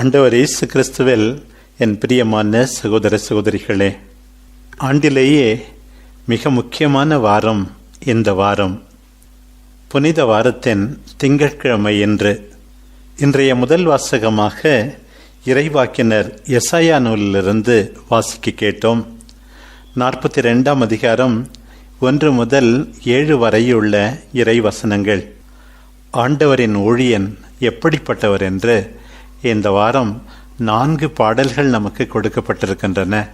ஆண்டவர் இயேசு கிறிஸ்துவில் என் பிரியமான சகோதர சகோதரிகளே ஆண்டிலேயே மிக முக்கியமான வாரம் இந்த வாரம். புனித வாரத்தின் திங்கட்கிழமை என்று இன்றைய முதல் வாசகமாக இறைவாக்கினர் எசாயா நூலிலிருந்து வாசிக்க கேட்டோம். நாற்பத்தி ரெண்டாம் அதிகாரம் ஒன்று முதல் ஏழு வரையுள்ள இறைவசனங்கள். ஆண்டவரின் ஊழியன் எப்படிப்பட்டவர் என்று இந்த வாரம் நான்கு பாடல்கள் நமக்கு கொடுக்கப்பட்டிருக்கின்றன.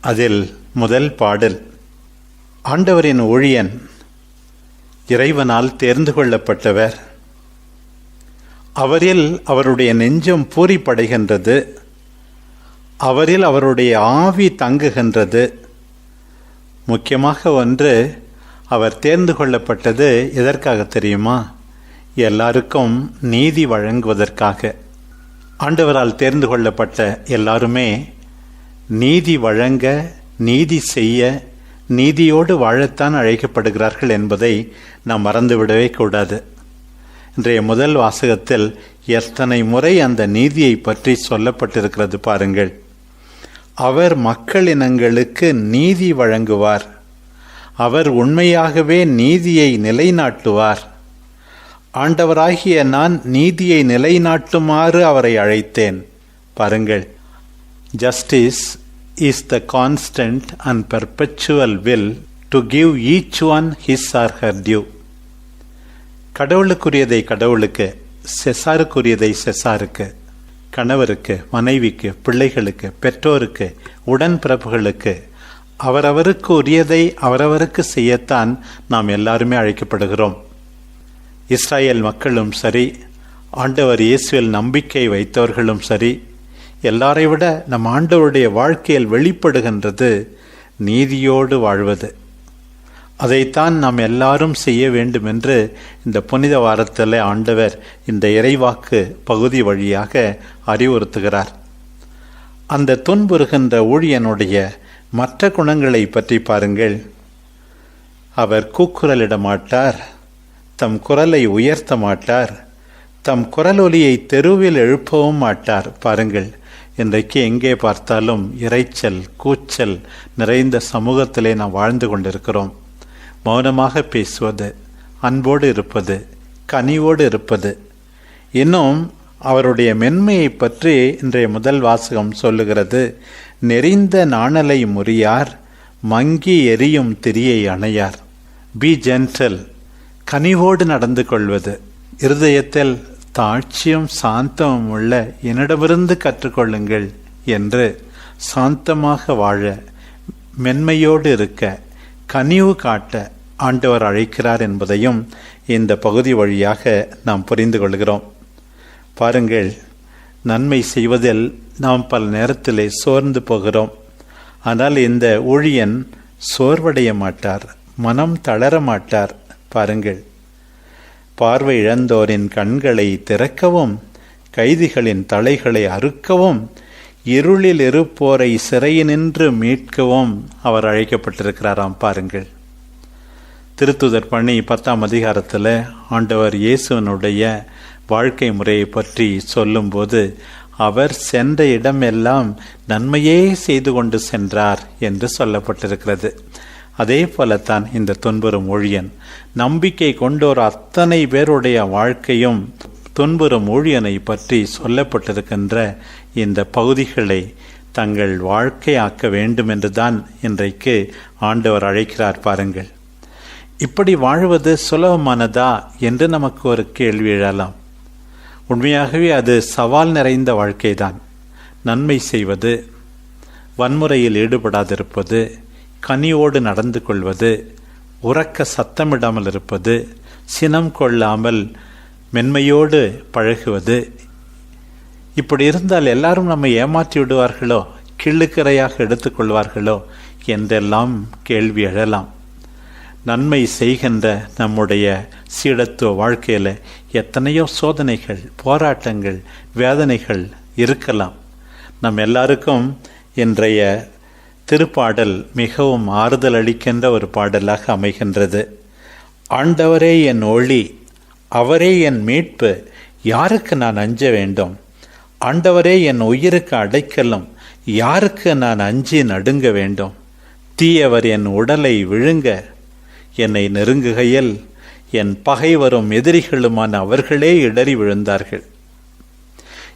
அதில் முதல் பாடல் ஆண்டவரின் ஊழியன் இறைவனால் தேர்ந்து கொள்ளப்பட்டவர். அவரில் அவருடைய நெஞ்சம் பூரிப்படைகின்றது. அவரில் அவருடைய ஆவி தங்குகின்றது. முக்கியமாக ஒன்று அவர் தேர்ந்து கொள்ளப்பட்டது எதற்காக தெரியுமா? எல்லாருக்கும் நீதி வழங்குவதற்காக. ஆண்டவரால் தேர்ந்து கொள்ளப்பட்ட எல்லாருமே நீதி வழங்க நீதி செய்ய நீதியோடு வாழத்தான் அழைக்கப்படுகிறார்கள் என்பதை நாம் மறந்துவிடவே கூடாது. இன்றைய முதல் வாசகத்தில் எத்தனை முறை அந்த நீதியை பற்றி சொல்லப்பட்டிருக்கிறது பாருங்கள். அவர் மக்களினங்களுக்கு நீதி வழங்குவார். அவர் உண்மையாகவே நீதியை நிலைநாட்டுவார். ஆண்டவராகிய நான் நீதியை நிலைநாட்டுமாறு அவரை அழைத்தேன். பாருங்கள். Justice is the constant and perpetual will to give each one his or her due கடவுளுக்குரியதை கடவுளுக்கு செசாருக்குரியதை செசாருக்கு கணவருக்கு மனைவிக்கு பிள்ளைகளுக்கு பெற்றோருக்கு உடன்பிறப்புகளுக்கு அவரவருக்கு உரியதை அவரவருக்கு செய்யத்தான் நாம் எல்லாருமே அழைக்கப்படுகிறோம். இஸ்ராயல் மக்களும் சரி ஆண்டவர் இயேசுவில் நம்பிக்கை வைத்தவர்களும் சரி எல்லாரை விட நம் ஆண்டவருடைய வாழ்க்கையில் வெளிப்படுகின்றது நீதியோடு வாழ்வது. அதைத்தான் நாம் எல்லாரும் செய்ய வேண்டும் என்று இந்த புனித வாரத்தில் ஆண்டவர் இந்த இறைவாக்கு பகுதி வழியாக அறிவுறுத்துகிறார். அந்த துன்புறுகின்ற ஊழியனுடைய மற்ற குணங்களை பற்றி பாருங்கள். அவர் கூக்குரலிட மாட்டார் தம் குரலை உயர்த்த மாட்டார். தம் குரல் ஒலியை தெருவில் எழுப்பவும் மாட்டார். பாருங்கள் இன்றைக்கு எங்கே பார்த்தாலும் இறைச்சல் கூச்சல் நிறைந்த சமூகத்திலே நாம் வாழ்ந்து கொண்டிருக்கிறோம். மௌனமாக பேசுவது அன்போடு இருப்பது கனிவோடு இருப்பது. இன்னும் அவருடைய மென்மையை பற்றி இன்றைய முதல் வாசகம் சொல்லுகிறது. நெறிந்த நாணலை முறியார் மங்கி எரியும் திரியை அணையார். பி ஜென்டல் கனிவோடு நடந்து கொள்வது இருதயத்தில் தாட்சியும் சாந்தமும் உள்ள என்னிடமிருந்து கற்றுக்கொள்ளுங்கள் என்று சாந்தமாக வாழ மென்மையோடு இருக்க கனிவு காட்ட ஆண்டவர் அழைக்கிறார் என்பதையும் இந்த பகுதி வழியாக நாம் புரிந்து கொள்கிறோம். பாருங்கள் நன்மை செய்வதில் நாம் பல நேரத்திலே சோர்ந்து போகிறோம். ஆனால் இந்த ஊழியன் சோர்வடைய மாட்டார் மனம் தளர மாட்டார். பாருங்கள். பார்வை இழந்தோரின் கண்களை திறக்கவும் கைதிகளின் தலைகளை அறுக்கவும் இருளில் இருப்போரை சிறையினின்று மீட்கவும் அவர் அழைக்கப்பட்டிருக்கிறாராம் பாருங்கள். திருத்துதர் பணி பத்தாம் அதிகாரத்தில் ஆண்டவர் இயேசுவனுடைய வாழ்க்கை முறையை பற்றி சொல்லும்போது அவர் சென்ற இடமெல்லாம் நன்மையே செய்து கொண்டு சென்றார் என்று சொல்லப்பட்டிருக்கிறது. அதே போலத்தான் இந்த துன்புறும் ஊழியன். நம்பிக்கை கொண்டோர் அத்தனை பேருடைய வாழ்க்கையும் துன்புறும் ஊழியனை பற்றி சொல்லப்பட்டிருக்கின்ற இந்த பகுதிகளை தங்கள் வாழ்க்கையாக்க வேண்டும் என்றுதான் இன்றைக்கு ஆண்டவர் அழைக்கிறார் பாருங்கள். இப்படி வாழ்வது சுலபமானதா என்று நமக்கு ஒரு கேள்வி எழலாம். உண்மையாகவே அது சவால் நிறைந்த வாழ்க்கைதான். நன்மை செய்வது வன்முறையில் ஈடுபடாதிருப்பது கனியோடு நடந்து கொள்வது உறக்க சத்தமிடாமல் இருப்பது சினம் கொள்ளாமல் மென்மையோடு பழகுவது. இப்படி இருந்தால் எல்லாரும் நம்மை ஏமாற்றி விடுவார்களோ கிள்ளுக்கரையாக எடுத்துக்கொள்வார்களோ என்றெல்லாம் கேள்வி எழலாம். நன்மை செய்கின்ற நம்முடைய சீடத்துவ வாழ்க்கையில் எத்தனையோ சோதனைகள் போராட்டங்கள் வேதனைகள் இருக்கலாம். நம் எல்லாருக்கும் இன்றைய திருப்பாடல் மிகவும் ஆறுதல் அளிக்கின்ற ஒரு பாடலாக அமைகின்றது. ஆண்டவரே என் ஒளி அவரே என் மீட்பு யாருக்கு நான் அஞ்ச வேண்டும்? ஆண்டவரே என் உயிருக்கு அடைக்கலும் யாருக்கு நான் அஞ்சி நடுங்க வேண்டும்? தீயவர் என் உடலை விழுங்க என்னை நெருங்குகையில் என் பகைவரும் எதிரிகளுமான அவர்களே இடறி விழுந்தார்கள்.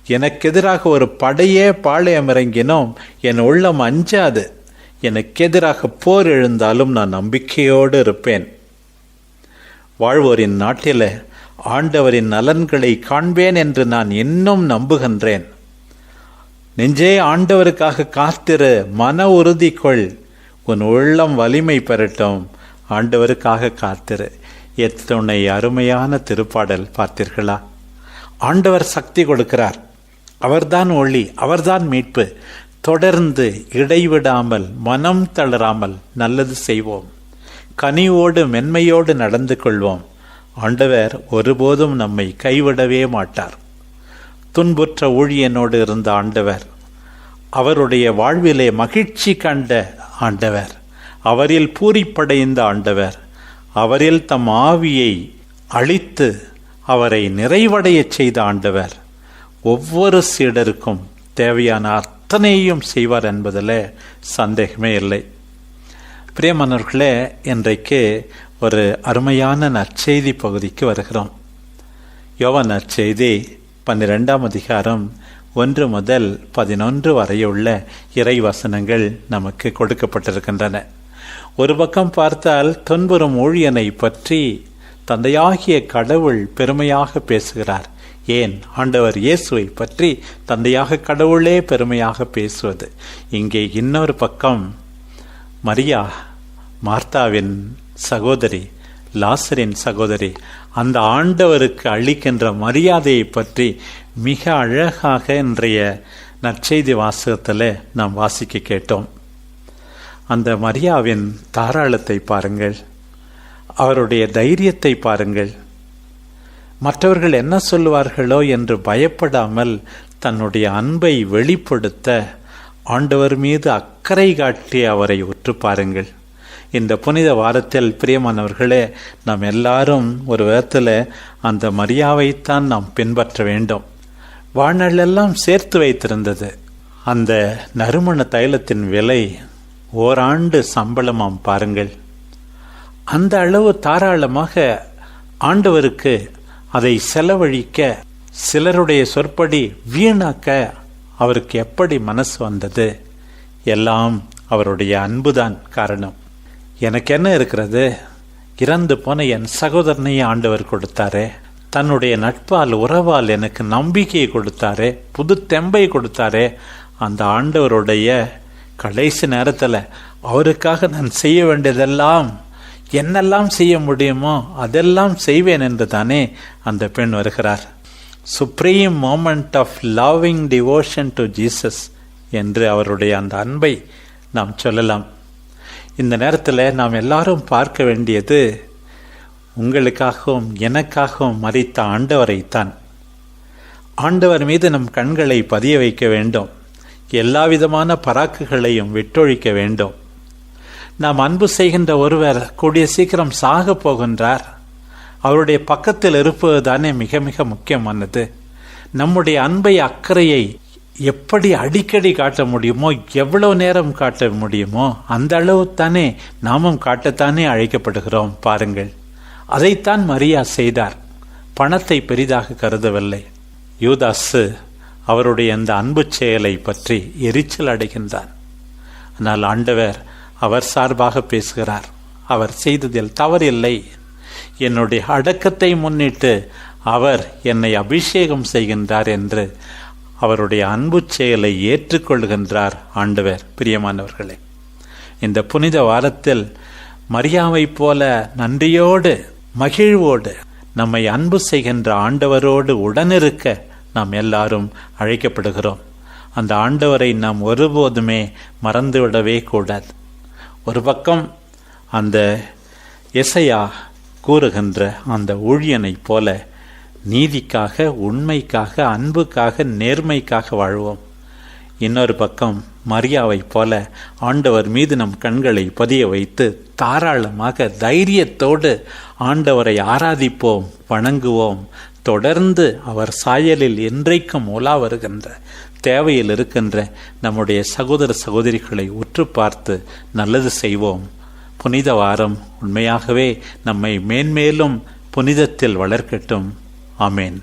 எனக்கெதிராக ஒரு படையே பாளையமிறங்கினோம் என் உள்ளம் அஞ்சாது. எனக்கு எதிராக போர் எழுந்தாலும் நான் நம்பிக்கையோடு இருப்பேன். வாழ்வோரின் நாட்டில ஆண்டவரின் நலன்களை காண்பேன் என்று நான் இன்னும் நம்புகின்றேன். நெஞ்சே ஆண்டவருக்காக காத்திரு மன உறுதி கொள். உன் உள்ளம் வலிமை பெறட்டும். ஆண்டவருக்காக காத்திரு. எத்துணை அருமையான திருப்பாடல் பார்த்தீர்களா? ஆண்டவர் சக்தி கொடுக்கிறார். அவர்தான் ஒளி அவர்தான் மீட்பு. தொடர்ந்து இடைவிடாமல் மனம் தளராமல் நல்லது செய்வோம். கனிவோடு மென்மையோடு நடந்து கொள்வோம். ஆண்டவர் ஒருபோதும் நம்மை கைவிடவே மாட்டார். துன்புற்ற ஊழியனோடு இருந்த ஆண்டவர் அவருடைய வாழ்விலே மகிழ்ச்சி கண்ட ஆண்டவர் அவரில் பூரிப்படைந்த ஆண்டவர் அவரில் தம் ஆவியை அழித்து அவரை நிறைவடையச் செய்த ஆண்டவர். ஒவ்வொரு சீடருக்கும் தேவையான அத்தனையும் செய்வார் என்பதில் சந்தேகமே இல்லை. பிரியமானவர்களே இன்றைக்கு ஒரு அருமையான நற்செய்தி பகுதிக்கு வருகிறோம். யோவ நற்செய்தி பன்னிரெண்டாம் அதிகாரம் ஒன்று முதல் பதினொன்று வரையுள்ள இறை வசனங்கள் நமக்கு கொடுக்கப்பட்டிருக்கின்றன. ஒரு பக்கம் பார்த்தால் துன்புறும் ஊழியனை பற்றி தந்தையாகிய கடவுள் பெருமையாக பேசுகிறார். ஏன்? ஆண்டவர் இயேசுவை பற்றி தந்தையாக கடவுளே பெருமையாக பேசுவது. இங்கே இன்னொரு பக்கம் மரியா மார்த்தாவின் சகோதரி லாசரின் சகோதரி அந்த ஆண்டவருக்கு அளிக்கின்ற மரியாதையை பற்றி மிக அழகாக இன்றைய நற்செய்தி வாசகத்தில் நாம் வாசிக்க கேட்டோம். அந்த மரியாவின் தாராளத்தை பாருங்கள். அவருடைய தைரியத்தை பாருங்கள். மற்றவர்கள் என்ன சொல்லுவார்களோ என்று பயப்படாமல் தன்னுடைய அன்பை வெளிப்படுத்த ஆண்டவர் மீது அக்கறை காட்டி அவரை உற்று பாருங்கள். இந்த புனித வாரத்தில் பிரியமானவர்களே நாம் எல்லாரும் ஒரு விதத்தில் அந்த மரியாவைத்தான் நாம் பின்பற்ற வேண்டும். வாழ்நாளெல்லாம் சேர்த்து வைத்திருந்தது. அந்த நறுமண தைலத்தின் விலை ஓராண்டு சம்பளமாம் பாருங்கள். அந்த அளவு தாராளமாக ஆண்டவருக்கு அதை செலவழிக்க சிலருடைய சொற்படி வீணாக்க அவருக்கு எப்படி மனசு வந்தது? எல்லாம் அவருடைய அன்புதான் காரணம். எனக்கு என்ன இருக்கிறது? இறந்து போன என் சகோதரனையே ஆண்டவர் கொடுத்தாரே. தன்னுடைய நட்பால் உறவால் எனக்கு நம்பிக்கையை கொடுத்தாரே. புது தெம்பை கொடுத்தாரே. அந்த ஆண்டவருடைய கடைசி நேரத்தில் அவருக்காக நான் செய்ய வேண்டியதெல்லாம் என்னெல்லாம் செய்ய முடியுமோ அதெல்லாம் செய்வேன் என்று தானே அந்த பெண் வருகிறார். Supreme moment of loving devotion to Jesus என்று அவருடைய அந்த அன்பை நாம் சொல்லலாம். இந்த நேரத்தில் நாம் எல்லாரும் பார்க்க வேண்டியது உங்களுக்காகவும் எனக்காகவும் மறித்த ஆண்டவரைத்தான். ஆண்டவர் மீது நம் கண்களை பதிய வைக்க வேண்டும். எல்லா விதமான பராக்குகளையும் விட்டொழிக்க வேண்டும். நாம் அன்பு செய்கின்ற ஒருவர் கூடிய சீக்கிரம் சாக போகின்றார். அவருடைய பக்கத்தில் இருப்பது தானே மிக மிக முக்கியமானது. நம்முடைய அன்பை அக்கறையை எப்படி அடிக்கடி காட்ட முடியுமோ எவ்வளவு நேரம் காட்ட முடியுமோ அந்த அளவு தானே நாமும் காட்டத்தானே அழைக்கப்படுகிறோம் பாருங்கள். அதைத்தான் மரியா செய்தார். பணத்தை பெரிதாக கருதவில்லை. யூதாசு அவருடைய அந்த அன்பு செயலை பற்றி எரிச்சல் அடைகின்றான். ஆனால் ஆண்டவர் அவர் சார்பாக பேசுகிறார். அவர் செய்ததில் தவறில்லை. என்னுடைய அடக்கத்தை முன்னிட்டு அவர் என்னை அபிஷேகம் செய்கின்றார் என்று அவருடைய அன்பு செயலை ஏற்றுக்கொள்கின்றார் ஆண்டவர். பிரியமானவர்களே இந்த புனித வாரத்தில் மரியாவை போல நன்றியோடு மகிழ்வோடு நம்மை அன்பு செய்கின்ற ஆண்டவரோடு உடனிருக்க நாம் எல்லாரும் அழைக்கப்படுகிறோம். அந்த ஆண்டவரை நாம் ஒருபோதுமே மறந்துவிடவே கூடாது. ஒரு பக்கம் அந்த எசையா கூறுகின்ற அந்த ஊழியனைப் போல நீதிக்காக உண்மைக்காக அன்புக்காக நேர்மைக்காக வாழ்வோம். இன்னொரு பக்கம் மரியாவைப் போல ஆண்டவர் மீது நம் கண்களை பதிய வைத்து தாராளமாக தைரியத்தோடு ஆண்டவரை ஆராதிப்போம் வணங்குவோம். தொடர்ந்து அவர் சாயலில் என்றைக்கும் உலா வருகின்ற தேவையில் இருக்கின்ற நம்முடைய சகோதர சகோதரிகளை உற்று பார்த்து நல்லது செய்வோம். புனித வாரம் உண்மையாகவே நம்மை மேன்மேலும் புனிதத்தில் வளர்க்கட்டும். ஆமேன்.